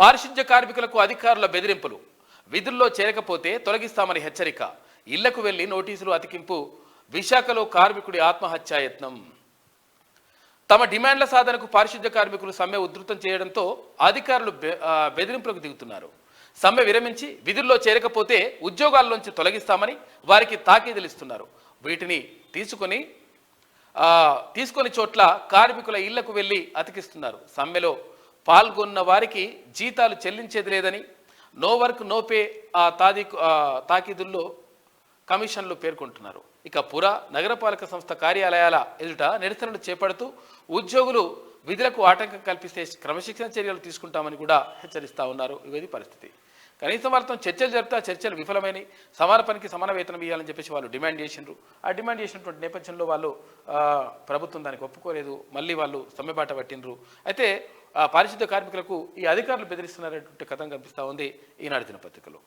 పారిశుద్ధ్య కార్మికులకు అధికారుల బెదిరింపులు. విధుల్లో చేరకపోతే తొలగిస్తామని హెచ్చరిక. ఇళ్ళకు వెళ్ళి నోటీసులు అతికింపు. విశాఖలో కార్మికుడి ఆత్మహత్యాయత్నం తమ డిమాండ్ల సాధనకు పారిశుద్ధ్య కార్మికులు సమ్మె ఉధృతం చేయడంతో అధికారులు బెదిరింపులకు దిగుతున్నారు. సమ్మె విరమించి విధుల్లో చేరకపోతే ఉద్యోగాల్లోంచి తొలగిస్తామని వారికి తాకీదులు ఇస్తున్నారు. వీటిని తీసుకొని తీసుకొని చోట్ల కార్మికుల ఇళ్ళకు వెళ్ళి అతికిస్తున్నారు. సమ్మెలో పాల్గొన్న వారికి జీతాలు చెల్లించేది లేదని నో వర్క్ నో పే ఆ తాది తాకీదుల్లో కమిషన్లు పేర్కొంటున్నారు. ఇక పుర నగరపాలక సంస్థ కార్యాలయాల ఎదుట నిరసనలు చేపడుతూ ఉద్యోగులు విధులకు ఆటంకం కల్పిస్తే క్రమశిక్షణ చర్యలు తీసుకుంటామని కూడా హెచ్చరిస్తా ఉన్నారు. ఇది పరిస్థితి. కనీసం వాళ్ళతో చర్చలు జరిపితే ఆ చర్చలు విఫలమైనవి సమాన పనికి సమాన వేతనం ఇవ్వాలని చెప్పేసి వాళ్ళు డిమాండ్ చేసిండ్రు. ఆ డిమాండ్ చేసినటువంటి నేపథ్యంలో వాళ్ళు ప్రభుత్వం దానికి ఒప్పుకోలేదు. మళ్ళీ వాళ్ళు సమ్మెబాట పట్టిండ్రు. అయితే పారిశుద్ధ కార్మికులకు ఈ అధికారులు బెదిరిస్తున్నారనేటువంటి కథం కనిపిస్తూ ఉంది ఈనాడు దినపత్రికలో.